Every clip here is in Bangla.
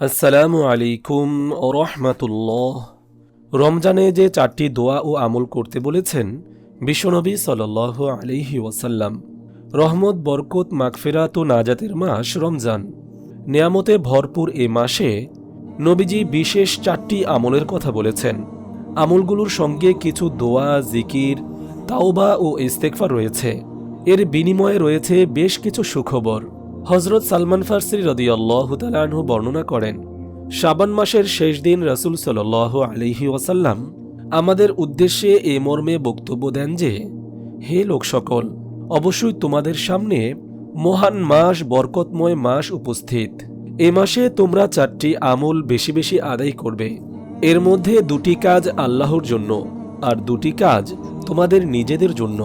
আসসালামু আলাইকুম রহমাতুল্লাহ। রমজানে যে চারটি দোয়া ও আমল করতে বলেছেন, বিশ্বনবী সাল আলিহি ওয়াসাল্লাম, রহমত, বরকত, মাগফেরাত ও নাজাতের মাস রমজান। নিয়ামতে ভরপুর এ মাসে নবীজি বিশেষ চারটি আমলের কথা বলেছেন। আমলগুলোর সঙ্গে কিছু দোয়া, জিকির, তাওবা ও ইস্তেকফা রয়েছে। এর বিনিময়ে রয়েছে বেশ কিছু সুখবর। হজরত সালমান ফার্সি রদিয়াল্লাহ তালাহু বর্ণনা করেন, শাবান মাসের শেষ দিন রসুল সাল আলিহি ওয়াসাল্লাম আমাদের উদ্দেশ্যে এ মর্মে বক্তব্য দেন যে, হে লোক সকল, অবশ্যই তোমাদের সামনে মহান মাস, বরকতময় মাস উপস্থিত। এ মাসে তোমরা চারটি আমল বেশি বেশি আদায় করবে। এর মধ্যে দুটি কাজ আল্লাহর জন্য, আর দুটি কাজ তোমাদের নিজেদের জন্য।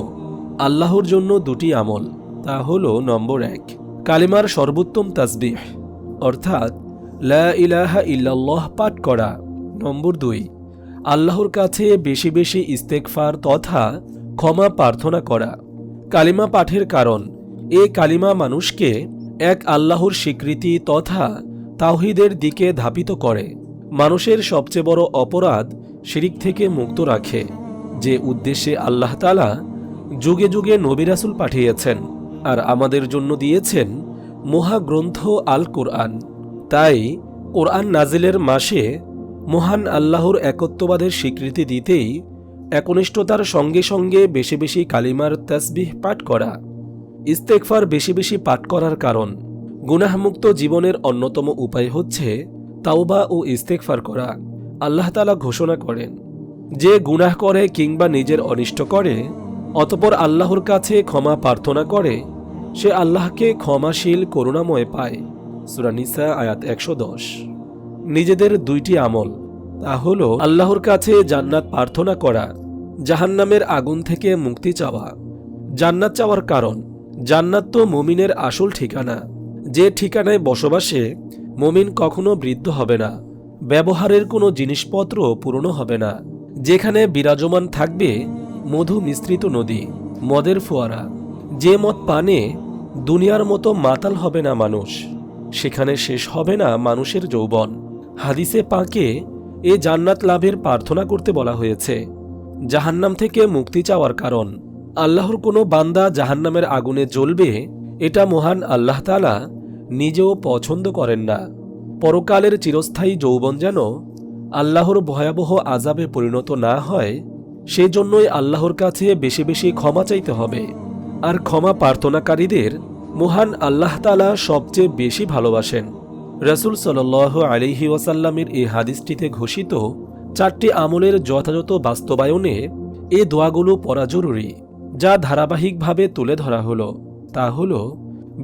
আল্লাহর জন্য দুটি আমল, তা হল নম্বর এক। কালিমার সর্বোত্তম তাসবিহ, অর্থাৎ লা ইলাহা ইল্লাল্লাহ পাঠ করা। নম্বর দুই, আল্লাহর কাছে বেশি বেশি ইস্তেকফার তথা ক্ষমা প্রার্থনা করা। কালিমা পাঠের কারণ, এ কালিমা মানুষকে এক আল্লাহর স্বীকৃতি তথা তাওহিদের দিকে ধাপিত করে। মানুষের সবচেয়ে বড় অপরাধ শিরিক থেকে মুক্ত রাখে, যে উদ্দেশ্যে আল্লাহ তালা যুগে যুগে নবিরাসুল পাঠিয়েছেন। আর আমাদের জন্য দিয়েছেন মহাগ্রন্থ আল কোরআন তাই কোরআন নাজিলের মাসে মহান আল্লাহর একত্ববাদের স্বীকৃতি দিতেই একনিষ্ঠতার সঙ্গে সঙ্গে বেশি বেশি কালিমার তসবিহ পাঠ করা ইস্তেকফার বেশি বেশি পাঠ করার কারণ। গুনাহমুক্ত জীবনের অন্যতম উপায় হচ্ছে তাওবা ও ইস্তেকফার করা। আল্লাহ তালা ঘোষণা করেন, যে গুনাহ করে কিংবা নিজের অনিষ্ট করে, অতপর আল্লাহর কাছে ক্ষমা প্রার্থনা করে সে আল্লাহকে ক্ষমাশীল, করুণাময় পায়। সুরানিসা আয়াত একশো দশ। নিজেদের দুইটি আমল, তা হল আল্লাহর কাছে জান্নাত প্রার্থনা করা, জাহান্নামের আগুন থেকে মুক্তি চাওয়া। জান্নাত চাওয়ার কারণ, জান্নাত তো মমিনের আসল ঠিকানা। যে ঠিকানায় বসবাসে মমিন কখনো বৃদ্ধ হবে না। ব্যবহারের কোনো জিনিসপত্র পুরনো হবে না। যেখানে বিরাজমান থাকবে মধু মিশ্রিত নদী, মদের ফোয়ারা। যে মত পানে, দুনিয়ার মতো মাতাল হবে না মানুষ। সেখানে শেষ হবে না মানুষের যৌবন। হাদিসে পাকে এ জান্নাত লাভের প্রার্থনা করতে বলা হয়েছে। জাহান্নাম থেকে মুক্তি চাওয়ার কারণ। আল্লাহর কোনো বান্দা জাহান্নামের আগুনে জ্বলবে, এটা মহান আল্লাহ তালা নিজেও পছন্দ করেন না। পরকালের চিরস্থায়ী যৌবন যেন আল্লাহর ভয়াবহ আজাবে পরিণত না হয়, সেজন্যই আল্লাহর কাছে বেশি বেশি ক্ষমা চাইতে হবে। আর ক্ষমা প্রার্থনাকারীদের মহান আল্লাহ তালা সবচেয়ে বেশি ভালোবাসেন। রসুল সাল আলিহি ওয়াসাল্লামের এই হাদিসটিতে ঘোষিত চারটি আমলের যথাযথ বাস্তবায়নে এ দোয়াগুলো পড়া জরুরি, যা ধারাবাহিকভাবে তুলে ধরা হলো। তা হল,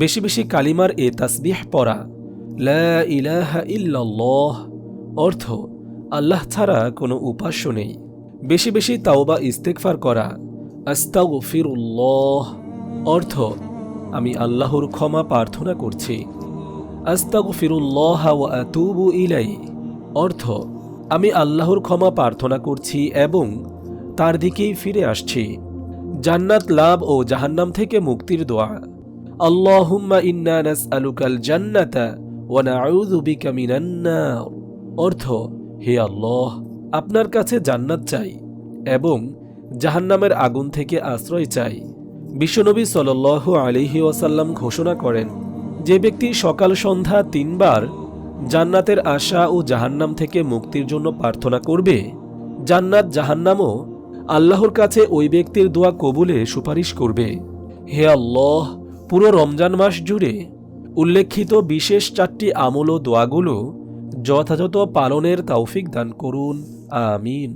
বেশি বেশি কালিমার এ তাসবিহ পড়া, লা ইলাহা ইল্লাল্লাহ, অর্থ আল্লাহ ছাড়া কোনো উপাস্য নেই। বেশি বেশি তাওবা ইস্তেকফার করা, আস্তাগফিরুল্লাহ অর্থ, আমি আল্লাহর ক্ষমা প্রার্থনা করছি। আস্তাগফিরুল্লাহ ওয়া আতুবু ইলাই অর্থ, আমি আল্লাহর ক্ষমা প্রার্থনা করছি এবং তার দিকেই ফিরে আসছি। জান্নাত লাভ ও জাহান্নাম থেকে মুক্তির দোয়া। আল্লাহুম্মা ইন্না নাস আলুকাল জান্নাতা ওয়া নাউযু বিকা মিনান নার। অর্থ, হে আল্লাহ, আপনার কাছে জান্নাত চাই এবং জাহান্নামের আগুন থেকে আশ্রয় চাই। বিশ্বনবী সাল আলিহি ওয়াসাল্লাম ঘোষণা করেন, যে ব্যক্তি সকাল সন্ধ্যা তিনবার জান্নাতের আশা ও জাহান্নাম থেকে মুক্তির জন্য প্রার্থনা করবে, জান্নাত জাহান্নামও আল্লাহর কাছে ওই ব্যক্তির দোয়া কবুলে সুপারিশ করবে। হে আল্লাহ, পুরো রমজান মাস জুড়ে উল্লেখিত বিশেষ চারটি আমল ও দোয়াগুলো যথাযথ পালনের তৌফিক দান করুন, আমিন।